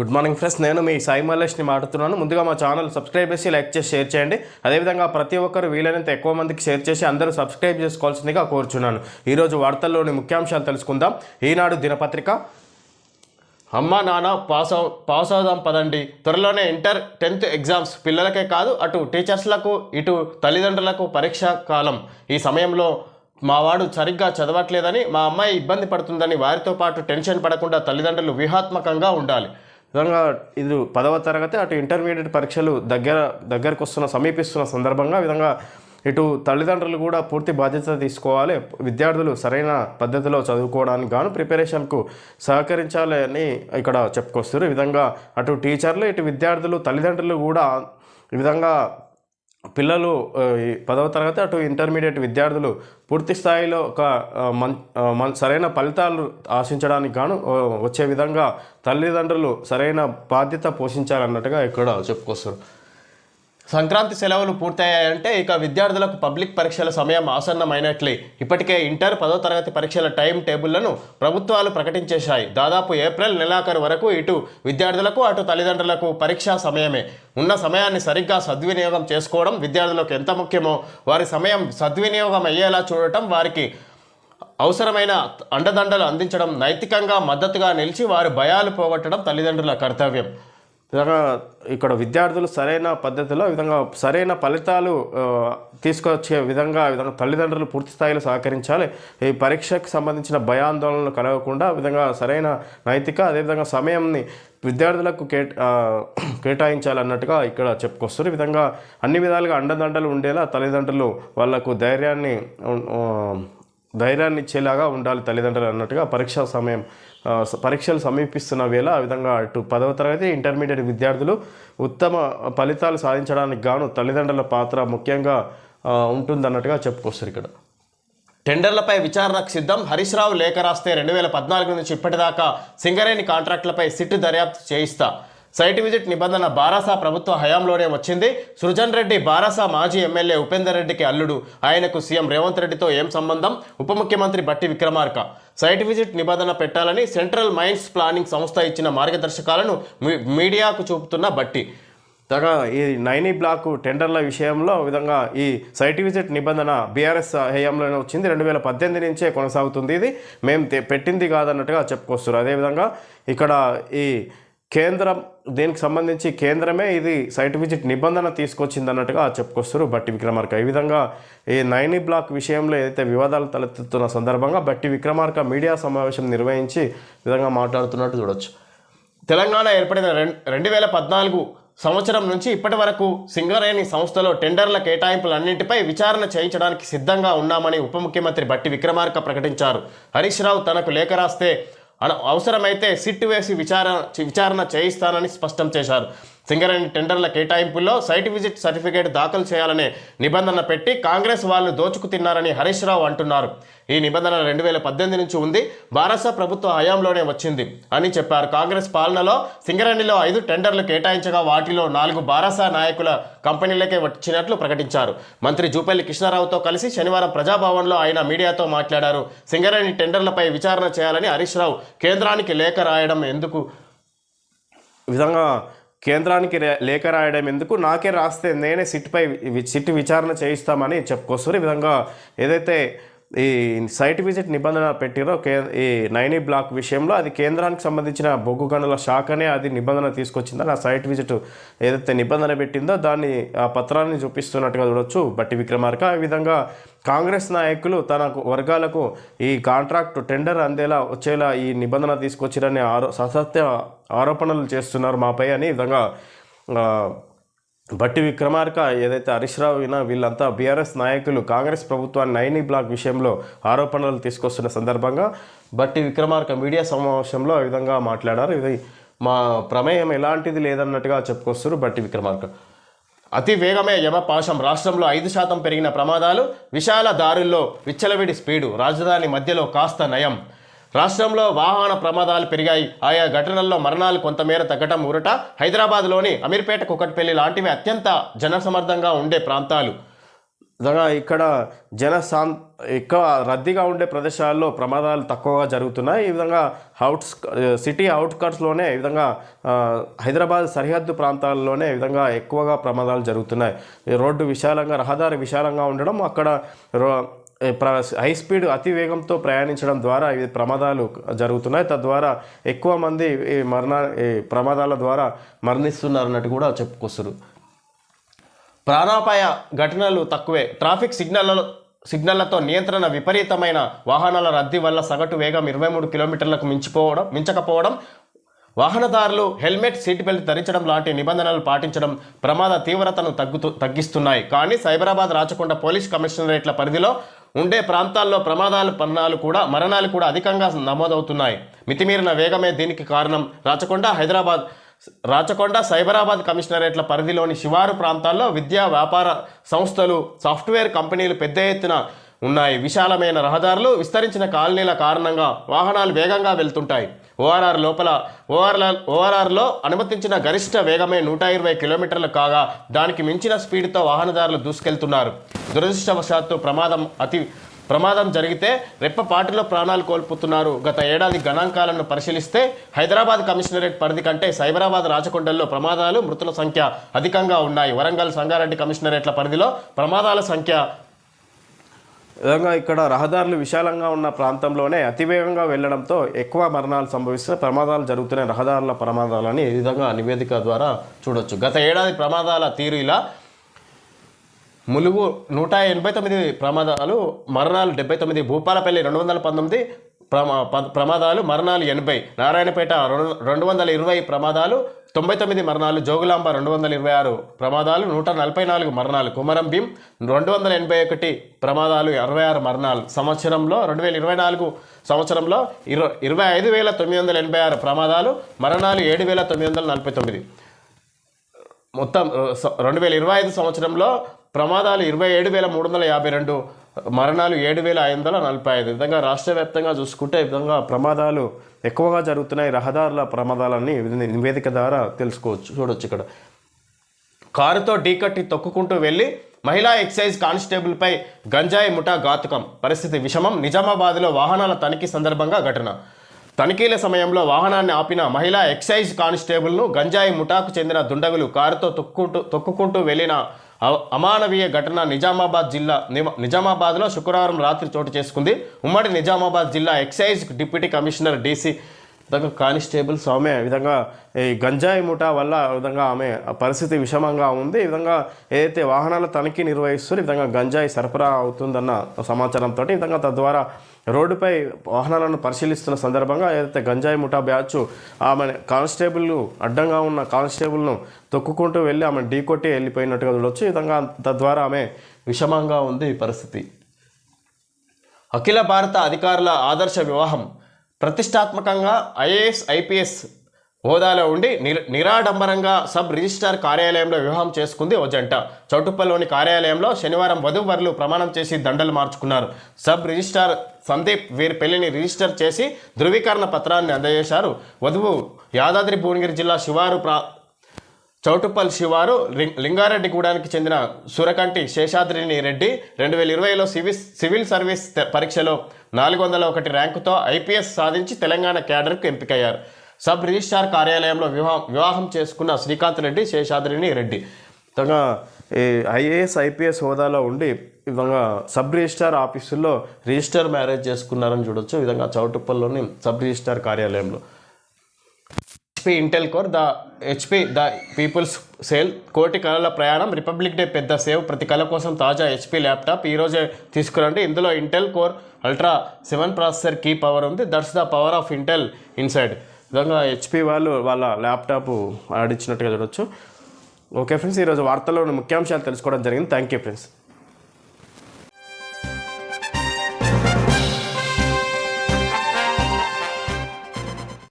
Good morning friends నేను మీ సాయి మల్లేష్ని మాట్లాడుతున్నాను. ముందుగా మా ఛానల్ సబ్స్క్రైబ్ చేసి లైక్ చేసి షేర్ చేయండి. అదేవిధంగా ప్రతి ఒక్కరు వీలైనంత ఎక్కువ మందికి షేర్ చేసి అందరూ సబ్స్క్రైబ్ చేసుకోవాల్సిందిగా కోరుచున్నాను. ఈరోజు వార్తల్లోని ముఖ్యాంశాలు తెలుసుకుందాం. ఈనాడు దినపత్రిక అమ్మ నాన్న పాస్ అవు పాస్ అవుదాం పదండి. త్వరలోనే ఇంటర్ టెన్త్ ఎగ్జామ్స్ పిల్లలకే కాదు అటు టీచర్స్లకు ఇటు తల్లిదండ్రులకు పరీక్ష కాలం. ఈ సమయంలో మా వాడు సరిగ్గా చదవట్లేదని మా అమ్మాయి ఇబ్బంది పడుతుందని వారితో పాటు టెన్షన్ పడకుండా తల్లిదండ్రులు వ్యూహాత్మకంగా ఉండాలి. విధంగా ఇది పదవ తరగతి అటు ఇంటర్మీడియట్ పరీక్షలు దగ్గర దగ్గరకు వస్తున్న సమీపిస్తున్న సందర్భంగా విధంగా ఇటు తల్లిదండ్రులు కూడా పూర్తి బాధ్యత తీసుకోవాలి. విద్యార్థులు సరైన పద్ధతిలో చదువుకోవడానికి గాను ప్రిపరేషన్కు సహకరించాలి అని ఇక్కడ చెప్పుకొస్తారు ఈ విధంగా అటు టీచర్లు ఇటు విద్యార్థులు తల్లిదండ్రులు కూడా ఈ విధంగా పిల్లలు ఈ పదవ తరగతి అటు ఇంటర్మీడియట్ విద్యార్థులు పూర్తి స్థాయిలో ఒక మన్ మన్ సరైన ఫలితాలు ఆశించడానికి గాను వచ్చే విధంగా తల్లిదండ్రులు సరైన బాధ్యత పోషించాలన్నట్టుగా ఇక్కడ చెప్పుకొస్తారు. సంక్రాంతి సెలవులు పూర్తయ్యాయంటే ఇక విద్యార్థులకు పబ్లిక్ పరీక్షల సమయం ఆసన్నమైనట్లే. ఇప్పటికే ఇంటర్ పదో తరగతి పరీక్షల టైం టేబుళ్ళను ప్రభుత్వాలు ప్రకటించేశాయి. దాదాపు ఏప్రిల్ నెలాఖరు వరకు ఇటు విద్యార్థులకు అటు తల్లిదండ్రులకు పరీక్షా సమయమే. ఉన్న సమయాన్ని సరిగ్గా సద్వినియోగం చేసుకోవడం విద్యార్థులకు ఎంత ముఖ్యమో వారి సమయం సద్వినియోగం అయ్యేలా చూడటం వారికి అవసరమైన అండదండలు అందించడం నైతికంగా మద్దతుగా నిలిచి వారి భయాలు పోగొట్టడం తల్లిదండ్రుల కర్తవ్యం. విధంగా ఇక్కడ విద్యార్థులు సరైన పద్ధతిలో విధంగా సరైన ఫలితాలు తీసుకొచ్చే విధంగా విధంగా తల్లిదండ్రులు పూర్తి స్థాయిలో సహకరించాలి. ఈ పరీక్షకు సంబంధించిన భయాందోళనలు కలగకుండా విధంగా సరైన నైతిక అదేవిధంగా సమయంని విద్యార్థులకు కేట కేటాయించాలన్నట్టుగా ఇక్కడ చెప్పుకొస్తారు. ఈ విధంగా అన్ని విధాలుగా అండదండలు ఉండేలా తల్లిదండ్రులు వాళ్ళకు ధైర్యాన్ని ధైర్యాన్ని ఇచ్చేలాగా ఉండాలి తల్లిదండ్రులు అన్నట్టుగా పరీక్ష సమయం పరీక్షలు సమీపిస్తున్న వేళ ఆ విధంగా అటు పదవ తరగతి ఇంటర్మీడియట్ విద్యార్థులు ఉత్తమ ఫలితాలు సాధించడానికి గాను తల్లిదండ్రుల పాత్ర ముఖ్యంగా ఉంటుందన్నట్టుగా చెప్పుకొస్తారు ఇక్కడ. టెండర్లపై విచారణకు సిద్ధం. హరీష్ రావు లేఖ రాస్తే రెండు వేల పద్నాలుగు నుంచి ఇప్పటిదాకా సింగరేణి కాంట్రాక్టులపై సిట్ దర్యాప్తు చేయిస్తా. సైట్ విజిట్ నిబంధన బారాసా ప్రభుత్వ హయాంలోనే వచ్చింది. సృజన్ రెడ్డి బారాసా మాజీ ఎమ్మెల్యే ఉపేందర్ రెడ్డికి అల్లుడు. ఆయనకు సీఎం రేవంత్ రెడ్డితో ఏం సంబంధం? ఉప ముఖ్యమంత్రి బట్టి విక్రమార్క. సైట్ విజిట్ నిబంధన పెట్టాలని సెంట్రల్ మైన్స్ ప్లానింగ్ సంస్థ ఇచ్చిన మార్గదర్శకాలను మీ- మీడియాకు చూపుతున్న బట్టి. తగా ఈ నైనీ బ్లాక్ టెండర్ల విషయంలో విధంగా ఈ సైట్ విజిట్ నిబంధన బీఆర్ఎస్ హయాంలోనే వచ్చింది. రెండు వేల పద్దెనిమిది నుంచే కొనసాగుతుంది ఇది. మేము పెట్టింది కాదన్నట్టుగా చెప్పుకొస్తున్నారు. అదేవిధంగా ఇక్కడ ఈ కేంద్రం దీనికి సంబంధించి కేంద్రమే ఇది సైట్ విజిట్ నిబంధన తీసుకొచ్చింది అన్నట్టుగా చెప్పుకొస్తారు బట్టి విక్రమార్క. ఈ విధంగా ఈ నైనీ బ్లాక్ విషయంలో ఏదైతే వివాదాలు తలెత్తుతున్న సందర్భంగా బట్టి విక్రమార్క మీడియా సమావేశం నిర్వహించి విధంగా మాట్లాడుతున్నట్టు చూడొచ్చు. తెలంగాణ ఏర్పడిన రెండు వేల పద్నాలుగు సంవత్సరం నుంచి ఇప్పటి వరకు సింగరేణి సంస్థలో టెండర్ల కేటాయింపులన్నింటిపై విచారణ చేయించడానికి సిద్ధంగా ఉన్నామని ఉప ముఖ్యమంత్రి బట్టి విక్రమార్క ప్రకటించారు. హరీష్ రావు తనకు లేఖ రాస్తే అవసరమైతే సిట్ వేసి విచారణ విచారణ చేయిస్తానని స్పష్టం చేశారు. సింగరేణి టెండర్ల కేటాయింపుల్లో సైట్ విజిట్ సర్టిఫికేట్ దాఖలు చేయాలనే నిబంధన పెట్టి కాంగ్రెస్ వాళ్ళు దోచుకు తిన్నారని హరీష్ రావు అంటున్నారు. ఈ నిబంధన రెండు వేల పద్దెనిమిది నుంచి ఉంది. భారస ప్రభుత్వ హయాంలోనే వచ్చింది అని చెప్పారు. కాంగ్రెస్ పాలనలో సింగరేణిలో ఐదు టెండర్లు కేటాయించగా వాటిలో నాలుగు భారస నాయకుల కంపెనీలకే వచ్చినట్లు ప్రకటించారు. మంత్రి జూపల్లి కృష్ణారావుతో కలిసి శనివారం ప్రజాభవన్లో ఆయన మీడియాతో మాట్లాడారు. సింగరేణి టెండర్లపై విచారణ చేయాలని హరీష్ రావు కేంద్రానికి లేఖ రాయడం ఎందుకు? విధంగా కేంద్రానికి లేఖ రాయడం ఎందుకు? నాకే రాస్తే నేనే సిట్పై సిట్ విచారణ చేయిస్తామని చెప్పుకొస్తారు ఈ విధంగా ఏదైతే ఈ సైట్ విజిట్ నిబంధన పెట్టిరో కే ఈ నైనీ బ్లాక్ విషయంలో అది కేంద్రానికి సంబంధించిన బొగ్గు గనుల శాఖనే అది నిబంధన తీసుకొచ్చిందని ఆ సైట్ విజిట్ ఏదైతే నిబంధన పెట్టిందో దాన్ని ఆ పత్రాన్ని చూపిస్తున్నట్టుగా చూడొచ్చు. బట్టి విక్రమార్క ఈ విధంగా కాంగ్రెస్ నాయకులు తన వర్గాలకు ఈ కాంట్రాక్ట్ టెండర్ అందేలా వచ్చేలా ఈ నిబంధన తీసుకొచ్చిరని ఆరో ససత్య ఆరోపణలు చేస్తున్నారు మాపై అని విధంగా బట్టి విక్రమార్క ఏదైతే హరీష్ రావు అయినా వీళ్ళంతా బీఆర్ఎస్ నాయకులు కాంగ్రెస్ ప్రభుత్వాన్ని నైనీ బ్లాక్ విషయంలో ఆరోపణలు తీసుకొస్తున్న సందర్భంగా బట్టి విక్రమార్క మీడియా సమావేశంలో ఈ విధంగా మాట్లాడారు. ఇది మా ప్రమేయం ఎలాంటిది లేదన్నట్టుగా చెప్పుకొస్తారు బట్టి విక్రమార్క. అతి వేగమే యమపాశం రాష్ట్రంలో ఐదు శాతం పెరిగిన ప్రమాదాలు విశాల దారుల్లో విచ్చలవిడి స్పీడు రాజధాని మధ్యలో కాస్త నయం. రాష్ట్రంలో వాహన ప్రమాదాలు పెరిగాయి. ఆయా ఘటనల్లో మరణాలు కొంతమేర తగ్గటం ఊరట హైదరాబాద్లోని అమీర్పేట కుకట్పల్లి లాంటివి అత్యంత జనసమర్థంగా ఉండే ప్రాంతాలు. ఇక్కడ జన సాం ఎక్కువ రద్దీగా ఉండే ప్రదేశాల్లో ప్రమాదాలు తక్కువగా జరుగుతున్నాయి. ఈ విధంగా అవుట్స్ సిటీ అవుట్కట్స్లోనే ఈ విధంగా హైదరాబాద్ సరిహద్దు ప్రాంతాల్లోనే ఈ విధంగా ఎక్కువగా ప్రమాదాలు జరుగుతున్నాయి. రోడ్డు విశాలంగా రహదారి విశాలంగా ఉండడం అక్కడ రో హై స్పీడ్ అతి వేగంతో ప్రయాణించడం ద్వారా ఇవి ప్రమాదాలు జరుగుతున్నాయి. తద్వారా ఎక్కువ మంది ఈ మరణ ఈ ప్రమాదాల ద్వారా మరణిస్తున్నారు అన్నట్టు కూడా చెప్పుకొస్తారు. ప్రాణాపాయ ఘటనలు తక్కువే. ట్రాఫిక్ సిగ్నల్ సిగ్నళ్ళతో నియంత్రణ విపరీతమైన వాహనాల రద్దీ వల్ల సగటు వేగం ఇరవై మూడు కిలోమీటర్లకు మించిపోవడం మించకపోవడం వాహనదారులు హెల్మెట్ సీట్ బెల్ట్ ధరించడం లాంటి నిబంధనలు పాటించడం ప్రమాద తీవ్రతను తగ్గుతూ తగ్గిస్తున్నాయి. కానీ సైబరాబాద్ రాచకొండ పోలీస్ కమిషనరేట్ల పరిధిలో ఉండే ప్రాంతాల్లో ప్రమాదాలు పన్నాలు కూడా మరణాలు కూడా అధికంగా నమోదవుతున్నాయి. మితిమీరిన వేగమే దీనికి కారణం రాచకొండ హైదరాబాద్ రాచకొండ సైబరాబాద్ కమిషనరేట్ల పరిధిలోని శివారు ప్రాంతాల్లో విద్యా వ్యాపార సంస్థలు సాఫ్ట్వేర్ కంపెనీలు పెద్ద ఎత్తున ఉన్నాయి. విశాలమైన రహదారులు విస్తరించిన కాలనీల కారణంగా వాహనాలు వేగంగా వెళ్తుంటాయి. ఓఆర్ఆర్ లోపల ఓఆర్ఆర్ ఓఆర్ఆర్లో అనుమతించిన గరిష్ట వేగమే నూట ఇరవై కిలోమీటర్లు కాగా దానికి మించిన స్పీడ్తో వాహనదారులు దూసుకెళ్తున్నారు. దురదృష్టవశాత్తు ప్రమాదం అతి ప్రమాదం జరిగితే రెప్పపాటులో ప్రాణాలు కోల్పోతున్నారు. గత ఏడాది గణాంకాలను పరిశీలిస్తే హైదరాబాద్ కమిషనరేట్ పరిధి కంటే సైబరాబాద్ రాచకొండల్లో ప్రమాదాలు మృతుల సంఖ్య అధికంగా ఉన్నాయి. వరంగల్ సంగారెడ్డి కమిషనరేట్ల పరిధిలో ప్రమాదాల సంఖ్య విధంగా ఇక్కడ రహదారులు విశాలంగా ఉన్న ప్రాంతంలోనే అతివేగంగా వెళ్ళడంతో ఎక్కువ మరణాలు సంభవిస్తే ప్రమాదాలు జరుగుతున్న రహదారుల ప్రమాదాలని ఈ విధంగా నివేదిక ద్వారా చూడొచ్చు. గత ఏడాది ప్రమాదాల తీరు ఇలా ములుగు నూట ఎనభై తొమ్మిది ప్రమాదాలు మరణాలు డెబ్బై తొమ్మిది భూపాలపల్లి రెండు వందల పంతొమ్మిది ప్రమా ప- ప్రమాదాలు మరణాలు ఎనభై నారాయణపేట రెండు రెండు వందల ఇరవై ప్రమాదాలు తొంభై తొమ్మిది మరణాలు జోగులాంబ రెండు వందల ఇరవై ఆరు ప్రమాదాలు నూట నలభై నాలుగు మరణాలు కుమరం భీం రెండు వందల ఎనభై ఒకటి ప్రమాదాలు అరవై ఆరు మరణాలు. సంవత్సరంలో రెండు వేల ఇరవై నాలుగు సంవత్సరంలో ఇరవై ఇరవై ఐదు వేల తొమ్మిది వందల ఎనభై ఆరు ప్రమాదాలు మరణాలు ఏడు వేల తొమ్మిది వందల నలభై తొమ్మిది. మొత్తం రెండు వేల ఇరవై ఐదు సంవత్సరంలో ప్రమాదాలు ఇరవై ఏడు వేల మూడు వందల యాభై రెండు మరణాలు ఏడు వేల ఐదు వందల నలభై ఐదు. విధంగా రాష్ట్ర వ్యాప్తంగా చూసుకుంటే ఈ విధంగా ప్రమాదాలు ఎక్కువగా జరుగుతున్నాయి. రహదారుల ప్రమాదాలన్నీ విధంగా నివేదిక ద్వారా తెలుసుకోవచ్చు చూడొచ్చు ఇక్కడ. కారుతో ఢీకట్టి తొక్కుకుంటూ వెళ్ళి మహిళా ఎక్సైజ్ కానిస్టేబుల్పై గంజాయి ముఠా ఘాతుకం. పరిస్థితి విషమం. నిజామాబాద్లో వాహనాల తనిఖీ సందర్భంగా ఘటన. తనిఖీల సమయంలో వాహనాన్ని ఆపిన మహిళా ఎక్సైజ్ కానిస్టేబుల్ను గంజాయి ముఠాకు చెందిన దుండగులు కారుతో తొక్కుంటూ తొక్కుకుంటూ వెళ్ళిన అమానవీయ ఘటన నిజామాబాద్ జిల్లా నిజామాబాద్లో శుక్రవారం రాత్రి చోటు చేసుకుంది. ఉమ్మడి నిజామాబాద్ జిల్లా ఎక్సైజ్ డిప్యూటీ కమిషనర్ డీసీ విధంగా కానిస్టేబుల్ ఆమె ఈ విధంగా ఈ గంజాయి ముఠా వల్ల విధంగా ఆమె పరిస్థితి విషమంగా ఉంది. ఈ విధంగా ఏదైతే వాహనాల తనిఖీ నిర్వహిస్తూ ఈ విధంగా గంజాయి సరఫరా అవుతుందన్న సమాచారంతో ఈ విధంగా తద్వారా రోడ్డుపై వాహనాలను పరిశీలిస్తున్న సందర్భంగా ఏదైతే గంజాయి ముఠా బ్యాచ్ ఆమె కానిస్టేబుల్ అడ్డంగా ఉన్న కానిస్టేబుల్ను తొక్కుకుంటూ వెళ్ళి ఆమె ఢీకొట్టి వెళ్ళిపోయినట్టుగా చూడవచ్చు ఈ విధంగా తద్వారా ఆమె విషమంగా ఉంది ఈ పరిస్థితి. అఖిల భారత అధికారుల ఆదర్శ వివాహం. ప్రతిష్టాత్మకంగా ఐఏఎస్ ఐపీఎస్ హోదాలో ఉండి నిరాడంబరంగా సబ్ రిజిస్ట్రార్ కార్యాలయంలో వివాహం చేసుకుంది ఓ జంట. చౌటుప్పల్లోని కార్యాలయంలో శనివారం వధువరులు ప్రమాణం చేసి దండలు మార్చుకున్నారు. సబ్ రిజిస్ట్రార్ సందీప్ వీరి పెళ్ళిని రిజిస్టర్ చేసి ధృవీకరణ పత్రాన్ని అందజేశారు. వధువు యాదాద్రి భువనగిరి జిల్లా శివారు ప్రా చౌటుప్పల్ శివారు లిం- లింగారెడ్డిగూడానికి చెందిన సురకంటి శేషాద్రిని రెడ్డి రెండు వేల ఇరవైలో సివిల్ సివిల్ సర్వీస్ పరీక్షలో నాలుగు వందల ఒకటి ర్యాంకుతో ఐపీఎస్ సాధించి తెలంగాణ క్యాడర్కు ఎంపికయ్యారు. సబ్ రిజిస్ట్రార్ కార్యాలయంలో వివాహం వివాహం చేసుకున్న శ్రీకాంత్ రెడ్డి శేషాద్రిని రెడ్డి. తగా ఈ ఐఏఎస్ ఐపీఎస్ హోదాలో ఉండి విధంగా సబ్ రిజిస్ట్రార్ ఆఫీసుల్లో రిజిస్టర్ మ్యారేజ్ చేసుకున్నారని చూడొచ్చు. ఈ విధంగా చౌటుప్పల్లోని సబ్ రిజిస్ట్రార్ కార్యాలయంలో. HP Intel core the HP the people's sale కోటి కళల ప్రయాణం రిపబ్లిక్ డే పెద్ద సేవ్ ప్రతి కళ కోసం తాజా హెచ్పి ల్యాప్టాప్ ఈరోజే తీసుకురండి. ఇందులో Intel core ultra seven processor key power ఉంది. That's the power of Intel inside విధంగా హెచ్పి వాళ్ళు వాళ్ళ ల్యాప్టాప్ ఆడిచ్చినట్టుగా చూడొచ్చు. ఓకే ఫ్రెండ్స్ ఈరోజు వార్తల్లో ముఖ్యాంశాలు తెలుసుకోవడం జరిగింది. Thank you friends